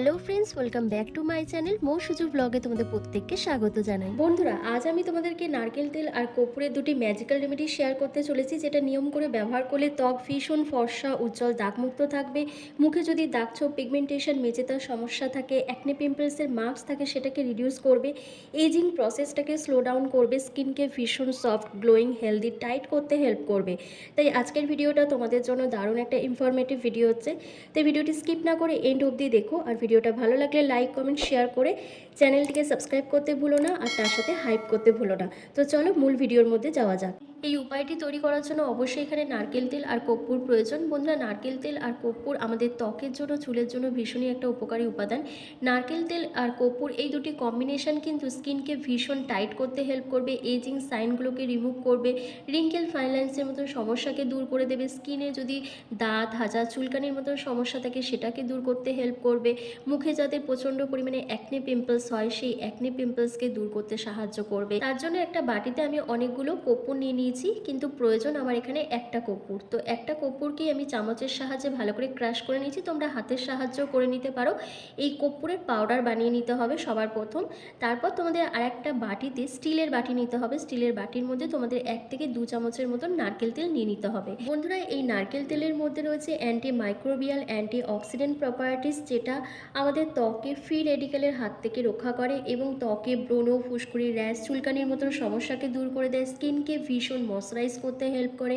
Hello friends welcome back to my channel Mo Suju ব্লগে তোমাদের প্রত্যেককে স্বাগত জানাই। বন্ধুরা, আজ আমি তোমাদেরকে নারকেল তেল আর কর্পূরের দুটি ম্যাজিক্যাল রেমেডি শেয়ার করতে চলেছি, যেটা নিয়ম করে ব্যবহার করলে ত্বক, ভীষণ ফর্সা, উজ্জ্বল দাগমুক্ত থাকবে। মুখে যদি দাগ ছোপ পিগমেন্টেশন মেচেতার সমস্যা থাকে অ্যাকনে পিম্পলসের মার্কস থাকে, সেটাকে রিডিউস করবে। এজিং প্রসেসটাকে স্লো ডাউন করবে স্কিনকে ভীষণ সফট গ্লোয়িং হেলদি টাইট করতে হেল্প করবে। তাই আজকের ভিডিওটা তোমাদের জন্য দারুণ একটা ইনফরমেটিভ ভিডিও হচ্ছে। তাই ভিডিওটি স্কিপ না করে এন্ড অবধি দেখো, আর ভিডিওটা ভালো লাগলে লাইক কমেন্ট শেয়ার করে চ্যানেলটিকে সাবস্ক্রাইব করতে ভুলো না আর তার সাথে হাইপ করতে ভুলো না। তো চলো মূল ভিডিওর মধ্যে যাওয়া যাক। এই উপায়টি তৈরি করার জন্য অবশ্যই এখানে নারকেল তেল আর কর্পূর প্রয়োজন। বন্ধুরা, নারকেল তেল আর কর্পূর আমাদের ত্বকের জন্য, চুলের জন্য ভীষণই একটা উপকারী উপাদান। নারকেল তেল আর কর্পূর এই দুটি কম্বিনেশন কিন্তু স্কিনকে ভীষণ টাইট করতে হেল্প করবে এজিং সাইনগুলোকে রিমুভ করবে রিঙ্কেল ফাইনলাইন্সের মতন সমস্যাকে দূর করে দেবে স্কিনে যদি দাঁত হাজা চুলকানির মতন সমস্যা থাকে সেটাকে দূর করতে হেল্প করবে। মুখে যাদের প্রচণ্ড পরিমাণে অ্যাকনে পিম্পলস হয়, সেই অ্যাকনে পিম্পলসকে দূর করতে সাহায্য করবে। তার জন্য একটা বাটিতে আমি অনেকগুলো কর্পূর নিয়ে নিয়েছি, কিন্তু প্রয়োজন আমার এখানে একটা কর্পূর। তো একটা কর্পূরকেই আমি চামচের সাহায্যে ভালো করে ক্রাশ করে নিয়েছি। তোমরা হাতের সাহায্যেও করে নিতে পারো। এই কর্পূরের পাউডার বানিয়ে নিতে হবে সবার প্রথম। তারপর তোমাদের আর একটা বাটিতে স্টিলের বাটি নিতে হবে। স্টিলের বাটির মধ্যে তোমাদের এক থেকে দু চামচের মতন নারকেল তেল নিয়ে নিতে হবে। বন্ধুরা, এই নারকেল তেলের মধ্যে রয়েছে antimicrobial antioxidant properties যেটা আমাদের ত্বকে ফ্রি রেডিক্যালের হাত থেকে রক্ষা করে এবং ত্বকে ব্রণ, ফুসকুড়ি, র্যাশ, চুলকানির মতন সমস্যাকে দূর করে দেয়। স্কিনকে ভীষণ ময়শ্চারাইজ করতে হেল্প করে।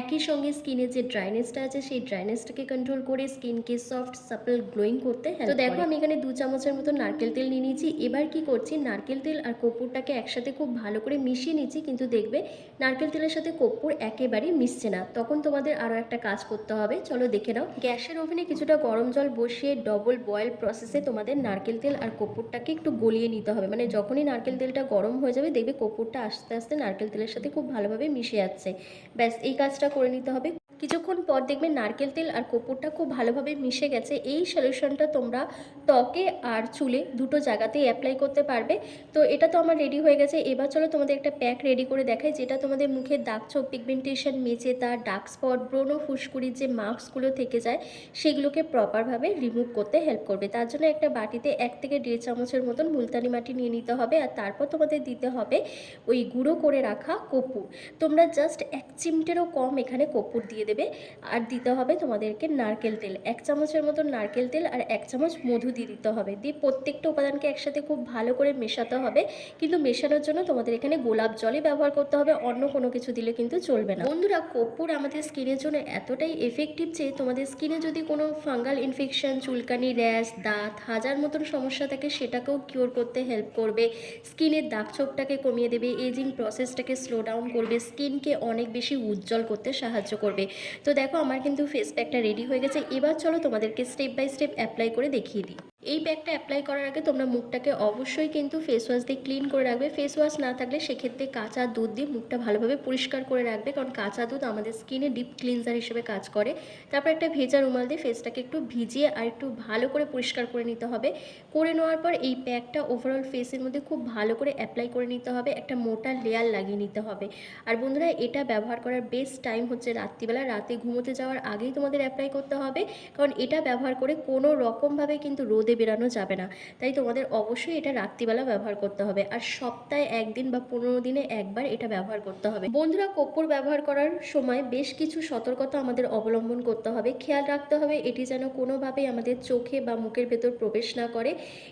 একই সঙ্গে স্কিনের যে ড্রাইনেসটা আছে সেই ড্রাইনেসটাকে কন্ট্রোল করে স্কিনকে সফট সাপল গ্লোয়িং করতে হেল্প তো দেখো আমি এখানে দু চামচের মতো নারকেল তেল নিয়ে নিয়েছি। এবার কি করছি নারকেল তেল আর কর্পূরটাকে একসাথে খুব ভালো করে মিশিয়ে নিচ্ছি। কিন্তু দেখবে নারকেল তেলের সাথে কর্পূর একেবারেই মিশছে না। তখন তোমাদের আরও একটা কাজ করতে হবে। চলো দেখে নাও। গ্যাসের ওভেনে কিছুটা গরম জল বসিয়ে ডবল বয়েল প্রসেসে তোমাদের নারকেল তেল আর কর্পূরটাকে একটু গলিয়ে নিতে হবে। মানে যখনই নারকেল তেলটা গরম হয়ে যাবে দেখবে কর্পূরটা আস্তে আস্তে নারকেল তেলের সাথে খুব ভালোভাবে মিশে যাচ্ছে। ব্যাস এই কাজটা করে নিতে হবে। কিছুক্ষণ পর দেখবে নারকেল তেল আর কপুরটা খুব ভালোভাবে মিশে গেছে। এই সলিউশনটা তোমরা ত্বকে আর চুলে দুটো জায়গাতেই অ্যাপ্লাই করতে পারবে। তো এটা তো আমার রেডি হয়ে গেছে। এবার চলো তোমাদের একটা প্যাক রেডি করে দেখাই, যেটা তোমাদের মুখে দাগ ছোপ পিগমেন্টেশন মেচে তার ডার্ক স্পট ব্রণ ফুসকুড়ির যে মার্কসগুলো থেকে যায়, সেগুলোকে প্রপারভাবে রিমুভ করতে হেল্প করবে। তার জন্য একটা বাটিতে এক থেকে দেড় চামচের মতন মুলতানি মাটি নিয়ে নিতে হবে আর তারপর তোমাদের দিতে হবে ওই গুঁড়ো করে রাখা কপুর তোমরা জাস্ট এক চিমটেরও কম এখানে কপুর দিয়ে দেবে। আর দিতে হবে তোমাদেরকে নারকেল তেল। এক চামচের মতো নারকেল তেল আর এক চামচ মধু দিয়ে দিতে হবে। দিয়ে প্রত্যেকটা উপাদানকে একসাথে খুব ভালো করে মেশাতে হবে। কিন্তু মেশানোর জন্য তোমাদের এখানে গোলাপ জলই ব্যবহার করতে হবে। অন্য কোনো কিছু দিলে কিন্তু চলবে না। বন্ধুরা, কর্পূর আমাদের স্কিনের জন্য এতটাই এফেক্টিভ যে তোমাদের স্কিনে যদি কোনো ফাঙ্গাল ইনফেকশন চুলকানি, র্যাশ, দাঁত, হাজার মতন সমস্যা থাকে, সেটাকেও কিওর করতে হেল্প করবে। স্কিনের দাগ ছোপটাকে কমিয়ে দেবে। এজিং প্রসেসটাকে স্লো ডাউন করবে। স্কিনকে অনেক বেশি উজ্জ্বল করতে সাহায্য করবে। তো দেখো, আমার কিন্তু ফেস প্যাকটা রেডি হয়ে গেছে। এবার চলো তোমাদেরকে স্টেপ বাই স্টেপ অ্যাপ্লাই করে দেখিয়ে দিই। এই প্যাকটা অ্যাপ্লাই করার আগে তোমরা মুখটাকে অবশ্যই কিন্তু ফেস ওয়াশ দিয়ে ক্লিন করে রাখবে। ফেস ওয়াশ না থাকলে সেক্ষেত্রে কাঁচা দুধ দিয়ে মুখটা ভালোভাবে পরিষ্কার করে রাখবে কারণ কাঁচা দুধ আমাদের স্কিনে ডিপ ক্লিনজার হিসেবে কাজ করে। তারপর একটা ভেজা রুমাল দিয়ে ফেসটাকে একটু ভিজিয়ে আর একটু ভালো করে পরিষ্কার করে নিতে হবে। করে নেওয়ার পর এই প্যাকটা ওভারঅল ফেসের মধ্যে খুব ভালো করে অ্যাপ্লাই করে নিতে হবে। একটা মোটা লেয়ার লাগিয়ে নিতে হবে। আর বন্ধুরা, এটা ব্যবহার করার বেস্ট টাইম হচ্ছে রাত্রিবেলা। রাতে ঘুমোতে যাওয়ার আগেই তোমাদের অ্যাপ্লাই করতে হবে। কারণ এটা ব্যবহার করে কোনো রকমভাবে কিন্তু রোদে বেরানো যাবে না। তাই তোমাদের অবশ্যই এটা রাত্রিবেলা ব্যবহার করতে হবে। আর সপ্তাহে একদিন বা পনেরো দিনে একবার এটা ব্যবহার করতে হবে। বন্ধুরা কর্পূর ব্যবহার করার সময় বেশ কিছু সতর্কতা আমাদের অবলম্বন করতে হবে। খেয়াল রাখতে হবে, এটি যেন কোনোভাবেই আমাদের চোখে বা মুখের ভেতর প্রবেশ না করে।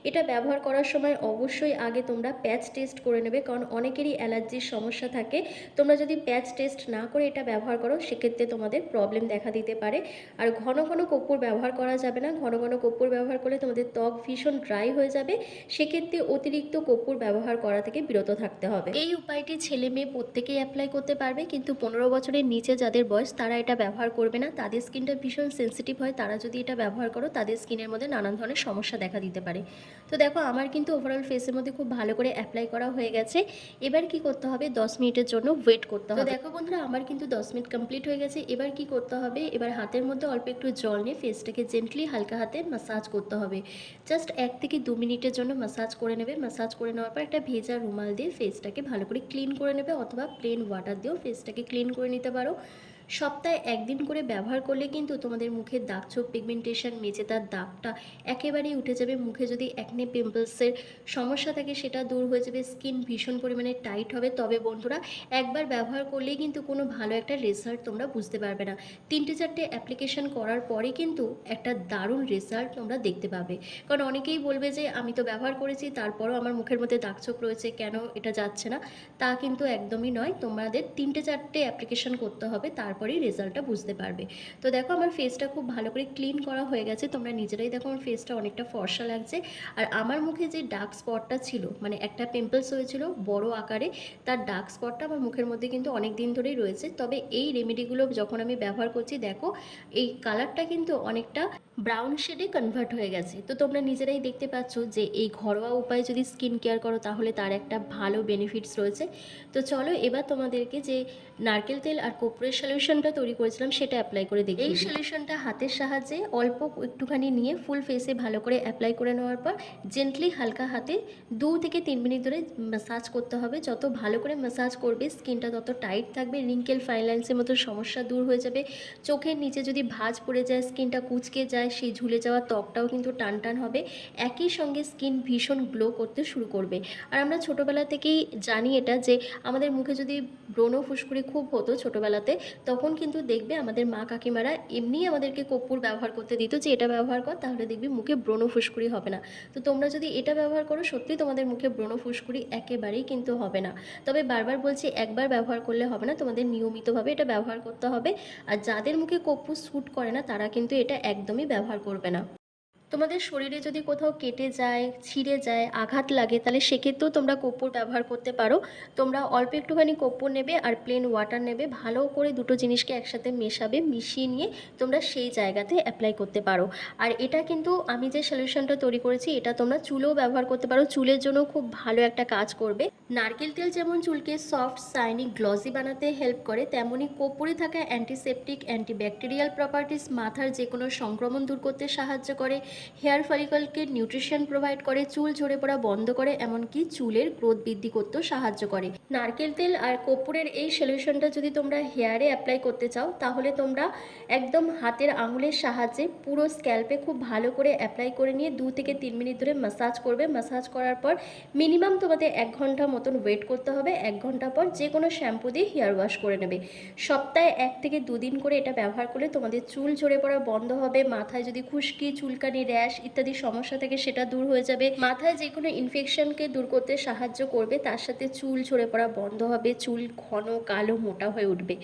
এটা ব্যবহার করার সময় অবশ্যই আগে তোমরা প্যাচ টেস্ট করে নেবে, কারণ অনেকেরই অ্যালার্জির সমস্যা থাকে। তোমরা যদি প্যাচ টেস্ট না করে এটা ব্যবহার করো, সেক্ষেত্রে তোমাদের প্রবলেম দেখা দিতে পারে। আর ঘন ঘন কর্পূর ব্যবহার করা যাবে না। ঘন ঘন কর্পূর ব্যবহার করলে তোমাদের ত্বক ভীষণ ড্রাই হয়ে যাবে সেক্ষেত্রে অতিরিক্ত কর্পূর ব্যবহার করা থেকে বিরত থাকতে হবে। এই উপায়টি ছেলে মেয়ে প্রত্যেকেই অ্যাপ্লাই করতে পারবে কিন্তু পনেরো বছরের নিচে যাদের বয়স তারা এটা ব্যবহার করবে না। তাদের স্কিনটা ভীষণ সেন্সিটিভ হয় তারা যদি এটা ব্যবহার করো তাদের স্কিনের মধ্যে নানান ধরনের সমস্যা দেখা দিতে পারে। তো দেখো আমার কিন্তু ওভারঅল ফেসের মধ্যে খুব ভালো করে অ্যাপ্লাই করা হয়ে গেছে। এবার কি করতে হবে? দশ মিনিটের জন্য ওয়েট করতে হবে। দেখো বন্ধুরা আমার কিন্তু দশ মিনিট কমপ্লিট হয়ে গেছে। এবার কি করতে হবে? এবার হাতের মধ্যে অল্প একটু জল নিয়ে ফেসটাকে জেন্টলি হালকা হাতে মাসাজ করতে হবে। জাস্ট এক থেকে দু মিনিটের জন্য মাসাজ করে নেবে। মাসাজ করে নেওয়ার পর একটা ভেজা রুমাল দিয়ে ফেসটাকে ভালো করে ক্লিন করে নেবে অথবা প্লেন ওয়াটার দিয়েও ফেসটাকে ক্লিন করে নিতে পারো। সপ্তাহে একদিন করে ব্যবহার করলে কিন্তু তোমাদের মুখের দাগ ছোপ পিগমেন্টেশন মেচেদার দাগটা একেবারেই উঠে যাবে। মুখে যদি একনে পিম্পলসের সমস্যা থাকে সেটা দূর হয়ে যাবে। স্কিন ভীষণ পরিমাণে টাইট হবে। তবে বন্ধুরা, একবার ব্যবহার করলেই কিন্তু কোনো ভালো একটা রেজাল্ট তোমরা বুঝতে পারবে না। তিনটে চারটে অ্যাপ্লিকেশন করার পরে কিন্তু একটা দারুণ রেজাল্ট তোমরা দেখতে পাবে। কারণ অনেকেই বলবে যে, আমি তো ব্যবহার করেছি, তারপরও আমার মুখের মধ্যে দাগছোপ রয়েছে, কেন এটা যাচ্ছে না? তা কিন্তু একদমই নয়। তোমাদের তিনটে চারটে অ্যাপ্লিকেশন করতে হবে। তারপরেই রেজাল্টটা বুঝতে পারবে। তো দেখো আমার ফেসটা খুব ভালো করে ক্লিন করা হয়ে গেছে। তোমরা নিজেরাই দেখো আমার ফেসটা অনেকটা ফর্সা লাগছে। আর আমার মুখে যে ডার্ক স্পটটা ছিল মানে একটা পিম্পলস হয়েছিল বড় আকারে, তার ডার্ক স্পটটা আমার মুখের মধ্যে কিন্তু অনেক দিন ধরেই রয়েছে। তবে এই রেমেডিগুলো যখন আমি ব্যবহার করছি, দেখো এই কালারটা কিন্তু অনেকটা ব্রাউন শেডে কনভার্ট হয়ে গেছে। তো তোমরা নিজেরাই দেখতে পাচ্ছ যে এই ঘরোয়া উপায়ে যদি স্কিন কেয়ার করো, তাহলে তার একটা ভালো বেনিফিটস রয়েছে। তো চলো এবার তোমাদেরকে যে নারকেল তেল আর কোপরের সলিউশনটা তৈরি করেছিলাম সেটা অ্যাপ্লাই করে দেখি এই সলিউশনটা হাতের সাহায্যে অল্প একটুখানি নিয়ে ফুল ফেসে ভালো করে অ্যাপ্লাই করে নেওয়ার পর জেন্টলি হালকা হাতে দু থেকে তিন মিনিট ধরে ম্যাসাজ করতে হবে। যত ভালো করে ম্যাসাজ করবে স্কিনটা তত টাইট থাকবে রিঙ্কেল ফাইলাইন্সের মতো সমস্যা দূর হয়ে যাবে। চোখের নিচে যদি ভাঁজ পড়ে যায় স্কিনটা কুচকে যায় সেই ঝুলে যাওয়া ত্বকটাও কিন্তু টান টান হবে। একই সঙ্গে স্কিন ভীষণ গ্লো করতে শুরু করবে। আর আমরা ছোটোবেলা থেকেই জানি এটা যে আমাদের মুখে যদি ব্রণ ফুসকুড়ি খুব হতো ছোটোবেলাতে তখন কিন্তু দেখবে আমাদের মা কাকিমারা এমনি আমাদেরকে কর্পূর ব্যবহার করতে দিত যে এটা ব্যবহার কর, তাহলে দেখবি মুখে ব্রণ ফুসকুড়ি হবে না। তো তোমরা যদি এটা ব্যবহার করো, সত্যি তোমাদের মুখে ব্রণ ফুসকুড়ি একেবারেই কিন্তু হবে না। তবে বারবার বলছি, একবার ব্যবহার করলে হবে না, তোমাদের নিয়মিতভাবে এটা ব্যবহার করতে হবে। আর যাদের মুখে কর্পূর স্যুট করে না, তারা কিন্তু এটা একদমই ব্যবহার করবে না। তোমাদের শরীরে যদি কোথাও কেটে যায়, ছিঁড়ে যায়, আঘাত লাগে, তাহলে সেক্ষেত্রেও তোমরা কর্পূর ব্যবহার করতে পারো। তোমরা অল্প একটুখানি কর্পূর নেবে আর প্লেন ওয়াটার নেবে। ভালো করে দুটো জিনিসকে একসাথে মেশাবে, মিশিয়ে নিয়ে তোমরা সেই জায়গাতে অ্যাপ্লাই করতে পারো। আর এটা কিন্তু আমি যে সলিউশনটা তৈরি করেছি, এটা তোমরা চুলেও ব্যবহার করতে পারো। চুলের জন্য খুব ভালো একটা কাজ করবে। নারকেল তেল যেমন চুলকে সফট সাইনি গ্লসি বানাতে হেল্প করে তেমনই কর্পূরে থাকা অ্যান্টিসেপটিক অ্যান্টিব্যাকটেরিয়াল প্রপার্টিস মাথার যে কোনো সংক্রমণ দূর করতে সাহায্য করে। হেয়ার ফলিকলকে নিউট্রিশন প্রোভাইড করে, চুল ঝরে পড়া বন্ধ করে, এমনকি চুলের গ্রোথ বৃদ্ধি করতেও সাহায্য করে। নারকেল তেল আর কর্পূরের এই সলিউশনটা যদি তোমরা হেয়ারে অ্যাপ্লাই করতে চাও, তাহলে তোমরা একদম হাতের আঙুলের সাহায্যে পুরো স্ক্যাল্পে খুব ভালো করে অ্যাপ্লাই করে নিয়ে দু থেকে তিন মিনিট ধরে মাসাজ করবে। মাসাজ করার পর মিনিমাম তোমাদের এক ঘণ্টা মতন ওয়েট করতে হবে। এক ঘণ্টা পর যে কোনো শ্যাম্পু দিয়ে হেয়ার ওয়াশ করে নেবে। সপ্তাহে এক থেকে দুদিন করে এটা ব্যবহার করলে তোমাদের চুল ঝরে পড়া বন্ধ হবে, মাথায় যদি খুশকি, চুলকানি র্যাশ ইত্যাদি সমস্যা থেকে সেটা দূর হয়ে যাবে। মাথায় যে কোনো ইনফেকশনকে দূর করতে সাহায্য করবে, তার সাথে চুল ঝরে পড়া বন্ধ হবে, চুল ঘন, কালো, মোটা হয়ে উঠবে।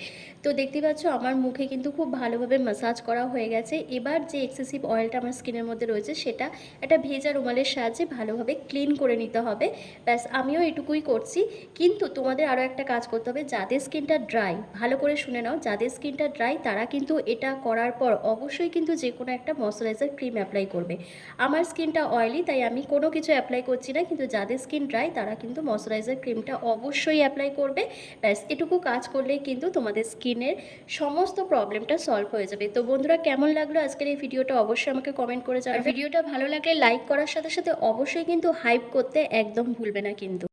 তো দেখতে পাচ্ছ, আমার মুখে কিন্তু খুব ভালোভাবে মাসাজ করা হয়ে গেছে। এবার যে এক্সেসিভ অয়েলটা আমার স্কিনের মধ্যে রয়েছে, সেটা একটা ভেজা রুমালের সাহায্যে ভালোভাবে ক্লিন করে নিতে হবে। ব্যাস, আমিও এটুকুই করছি। কিন্তু তোমাদের আরও একটা কাজ করতে হবে, যাদের স্কিনটা ড্রাই ভালো করে শুনে নাও, যাদের স্কিনটা ড্রাই তারা কিন্তু এটা করার পর অবশ্যই কিন্তু যে কোনো একটা ময়শ্চারাইজার ক্রিম অ্যাপ্লাই করবে। আমার স্কিনটা অয়েলি তাই আমি কোনো কিছু অ্যাপ্লাই করছি না, কিন্তু যাদের স্কিন ড্রাই তারা কিন্তু ময়শ্চারাইজার ক্রিমটা অবশ্যই অ্যাপ্লাই করবে। ব্যাস, এটুকু কাজ করলে কিন্তু তোমাদের স্কিনের সমস্ত প্রবলেমটা সলভ হয়ে যাবে। তো বন্ধুরা, কেমন লাগল আজকের এই ভিডিওটা? অবশ্যই আমাকে কমেন্ট করে যাবে ভিডিওটা ভালো লাগলে লাইক করার সাথে সাথে অবশ্যই কিন্তু হাইপ করতে একদম ভুলবে না কিন্তু।